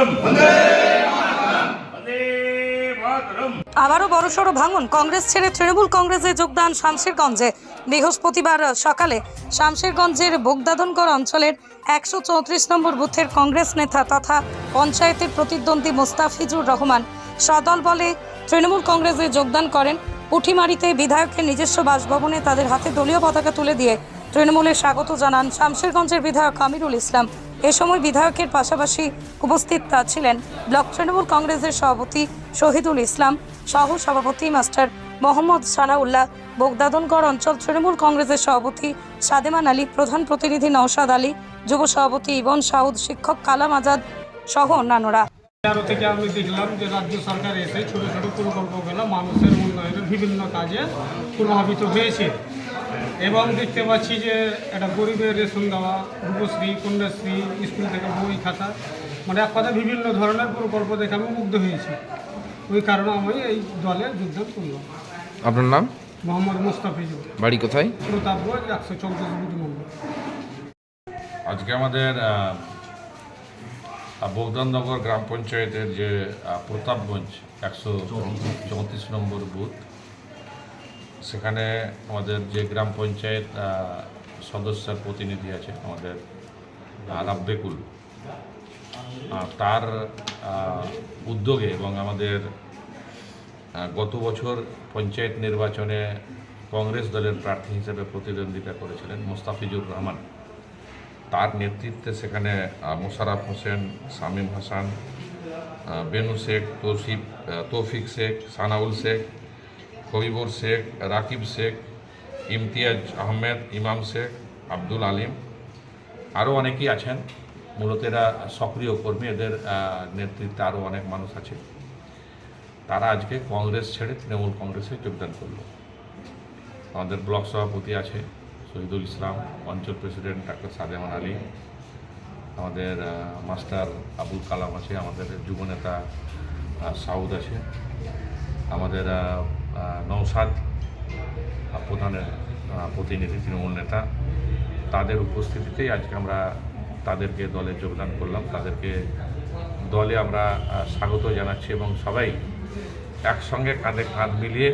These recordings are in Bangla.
মাতরম। মাতরম। আবারও বড়সড় ভাঙন। কংগ্রেস ছেড়ে তৃণমূল কংগ্রেসে যোগদান শামশেরগঞ্জে। বৃহস্পতিবার সকালে শামশেরগঞ্জের বোগদাদনকর অঞ্চলের একশো চৌত্রিশ নম্বর বুথের কংগ্রেস নেতা তথা পঞ্চায়েতের প্রতিদ্বন্দ্বী মোস্তাফিজুর রহমান সদল বলে তৃণমূল কংগ্রেসে যোগদান করেন। পুঠিমারিতে বিধায়কের নিজস্ব বাসভবনে তাদের হাতে দলীয় পতাকা তুলে দিয়ে তৃণমূলে স্বাগত জানান শামশেরগঞ্জের বিধায়ক আমিরুল ইসলাম। এ সময় বিধায়কের পাশাপাশি উপস্থিত ছিলেন ব্লক তৃণমূল কংগ্রেসের সভাপতি শহীদুল ইসলাম, সহ সভাপতি মাস্টার মোহাম্মদ সানাউল্লাহ, বোগদাদনগড় অঞ্চল তৃণমূল কংগ্রেসের সভাপতি সাদেমান আলী, প্রধান প্রতিনিধি নওশাদ আলী, যুব সভাপতি ইবন সাউদ, শিক্ষক কালাম আজাদ সহ অন্যান্যরা। থেকে আমি দেখলাম যে রাজ্য সরকার এসে ছোটো ছোটো প্রকল্পগুলো মানুষের উন্নয়নের বিভিন্ন কাজে প্রভাবিত হয়েছে। এবং দেখতে পাচ্ছি যে একটা গরিবের রেশন দেওয়া রূপশ্রী কন্যাশ্রী স্কুল থেকে বই খাতা মানে এক কথা বিভিন্ন ধরনের প্রকল্প দেখে আমি মুগ্ধ হয়েছি। ওই কারণে আমি এই দলে যোগদান করলাম আপনার নাম? মোহাম্মদ মুস্তাফিজুর বাড়ি কোথায়? প্রতাপগঞ্জ একশো চৌত্রিশ বুথ নম্বর আজকে আমাদের বগদাননগর গ্রাম পঞ্চায়েতের যে প্রতাপগঞ্জ একশো চৌত্রিশ নম্বর বুথ সেখানে আমাদের যে গ্রাম পঞ্চায়েত সদস্যের প্রতিনিধি আছে আমাদের রাব্বেকুল। তার উদ্যোগে এবং আমাদের গত বছর পঞ্চায়েত নির্বাচনে কংগ্রেস দলের প্রার্থী হিসেবে প্রতিদ্বন্দ্বিতা করেছিলেন মোস্তাফিজুর রহমান। তার নেতৃত্বে সেখানে আহ, মোশাররফ হোসেন শামীম হাসান বেনু শেখ তৌসিফ তৌফিক শেখ সানাউল শেখ কবিবর শেখ, রাকিব শেখ, ইমতিয়াজ আহমেদ, ইমাম শেখ, আব্দুল আলিম, আরও অনেকেই আছেন। মূলত এরা সক্রিয় কর্মী, এদের নেতৃত্বে আরও অনেক মানুষ আছে। তারা আজকে কংগ্রেস ছেড়ে তৃণমূল কংগ্রেসে যোগদান করল। আমাদের ব্লক সভাপতি আছে শহীদুল ইসলাম, অঞ্চল প্রেসিডেন্ট ডাক্তার সাদেমান আলী, আমাদের মাস্টার আবুল কালাম আছে, আমাদের যুবনেতা সাউদ আছে, আমাদের নৌসাদ প্রধানের প্রতিনিধি, তৃণমূল নেতা, তাদের উপস্থিতিতেই আজকে আমরা তাদেরকে দলে যোগদান করলাম। তাদেরকে দলে আমরা স্বাগত জানাচ্ছি এবং সবাই একসঙ্গে কাঁধে কাঁধ মিলিয়ে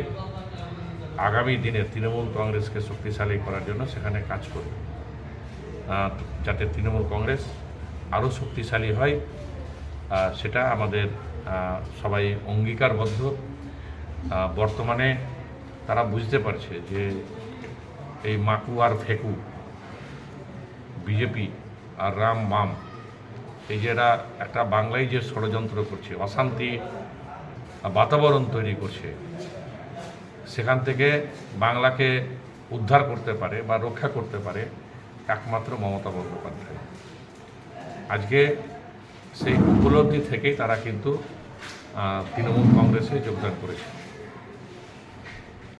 আগামী দিনে তৃণমূল কংগ্রেসকে শক্তিশালী করার জন্য সেখানে কাজ করবে যাতে তৃণমূল কংগ্রেস আরও শক্তিশালী হয় সেটা আমাদের সবাই অঙ্গীকারবদ্ধ। বর্তমানে তারা বুঝতে পারছে যে এই মাকু আর ফেকু, বিজেপি আর রাম মাম, এই যে এরা একটা বাংলায় যে ষড়যন্ত্র করছে, অশান্তি বাতাবরণ তৈরি করছে, সেখান থেকে বাংলাকে উদ্ধার করতে পারে বা রক্ষা করতে পারে একমাত্র মমতা বন্দ্যোপাধ্যায়। আজকে সেই উপলব্ধি থেকেই তারা কিন্তু তৃণমূল কংগ্রেসে যোগদান করেছে।